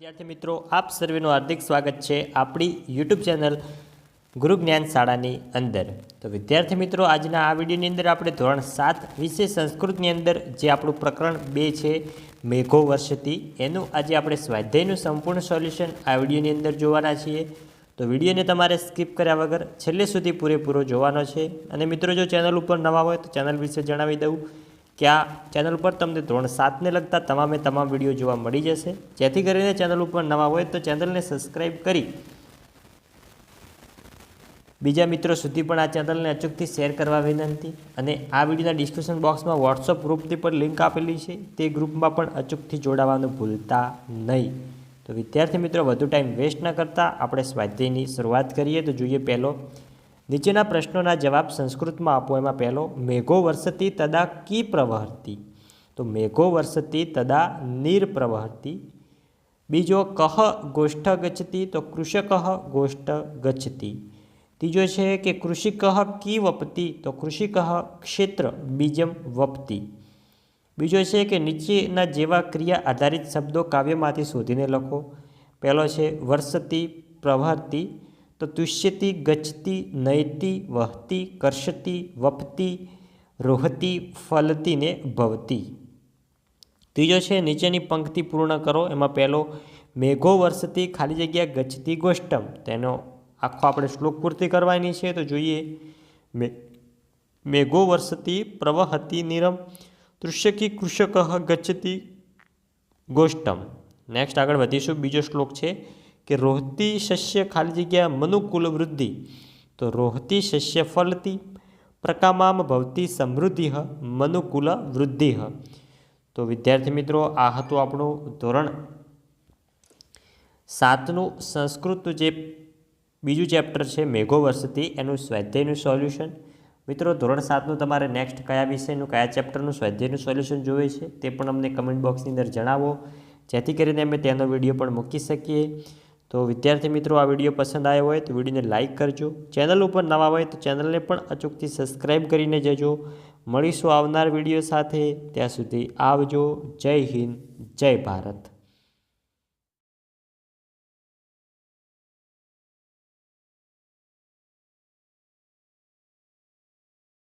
વિદ્યાર્થી મિત્રો, આપ સર્વેનું હાર્દિક સ્વાગત છે આપણી યુટ્યુબ ચેનલ ગુરુ જ્ઞાન શાળાની અંદર. તો વિદ્યાર્થી મિત્રો, આજના આ વિડીયોની અંદર આપણે ધોરણ સાત વિશે સંસ્કૃતની અંદર જે આપણું પ્રકરણ બે છે, મેઘો વર્ષતી, એનું આજે આપણે સ્વાધ્યાયનું સંપૂર્ણ સોલ્યુશન આ વિડીયોની અંદર જોવાના છીએ. તો વિડીયોને તમારે સ્કીપ કર્યા વગર છેલ્લે સુધી પૂરેપૂરો જોવાનો છે. અને મિત્રો, જો ચેનલ ઉપર નવા હોય તો ચેનલ વિશે જણાવી દઉં. કે આ ચેનલ ઉપર તમને ધોરણ સાતને લગતા તમામે તમામ વીડિયો જોવા મળી જશે. જેથી કરીને ચેનલ ઉપર નવા હોય તો ચેનલને સબસ્ક્રાઈબ કરી બીજા મિત્રો સુધી પણ આ ચેનલને અચૂકથી શેર કરવા વિનંતી અને આ વિડીયોના ડિસ્ક્રિપ્શન બોક્સમાં વોટ્સઅપ ગ્રુપથી પણ લિંક આપેલી છે. તે ગ્રુપમાં પણ અચૂકથી જોડાવાનું ભૂલતા નહીં. તો વિદ્યાર્થી મિત્રો, વધુ ટાઈમ વેસ્ટ ન કરતાં. આપણે સ્વાધ્યાયની શરૂઆત કરીએ. તો જોઈએ પહેલો નીચેના પ્રશ્નોના જવાબ સંસ્કૃતમાં આપો. એમાં પહેલો, મેઘો વર્ષતી તદા કી પ્રવહર્તી? તો મેઘો વર્ષતી તદા નીર પ્રવહતી બીજો, કહ ગોષ્ઠ ગચ્છતી? તો કૃષક ગોષ્ઠ ગચ્છતી. ત્રીજો છે કે કૃષિકહ કી વપતી? તો કૃષિકહ ક્ષેત્ર, બીજમ વપતી. બીજો છે કે નીચેના જેવા ક્રિયા આધારિત શબ્દો કાવ્યમાંથી શોધીને લખો. પહેલો છે વર્ષતી પ્રવહર્તી. તો તુષ્યતિ ગચ્છતી નયતી વહતી કર્ષતી વપતી રોહતી ફલતી ને ભવતી ત્રીજો છે, નીચેની પંક્તિ પૂર્ણ કરો. એમાં પહેલો, મેઘો વર્ષતી ખાલી જગ્યા ગચ્છતી ગોષ્ટમ તેનો આખો આપણે શ્લોક પૂર્તિ કરવાની છે. તો જોઈએ, મે, મેઘો વર્ષતી પ્રવહતી, નિરમ, તૃષ્યકી કૃષક ગચ્છતી ગોષ્ટમ નેક્સ્ટ આગળ વધીશું. બીજો શ્લોક છે કે રોહતી શસ્ય ખાલી જગ્યા મનુકુલ વૃદ્ધિ. તો રોહતી શસ્ય ફલતી, પ્રકામામ ભવતી સમૃદ્ધિ મનુકુલ વૃદ્ધિ તો વિદ્યાર્થી મિત્રો, આ હતું આપણું ધોરણ સાતનું સંસ્કૃત જે બીજું ચેપ્ટર છે, મેઘો વર્ષથી એનું સ્વાધ્યાયનું સોલ્યુશન મિત્રો, ધોરણ સાતનું તમારે નેક્સ્ટ કયા વિષયનું, કયા ચેપ્ટરનું સ્વાધ્યાયનું સોલ્યુશન જોઈએ છે, તે પણ અમને કમેન્ટ બોક્સની અંદર જણાવો. જેથી કરીને અમે તેનો વીડિયો પણ મૂકી શકીએ. તો વિદ્યાર્થી મિત્રો, આ વીડિયો પસંદ આવ્યો હોય તો વિડીયોને લાઇક કરજો. ચેનલ ઉપર નવા હોય તો ચેનલને પણ અચૂકથી સબસ્ક્રાઈબ કરીને જજો. મળીશું આવનાર વીડિયો સાથે. ત્યાં સુધી આવજો. જય હિન્દ. જય ભારત.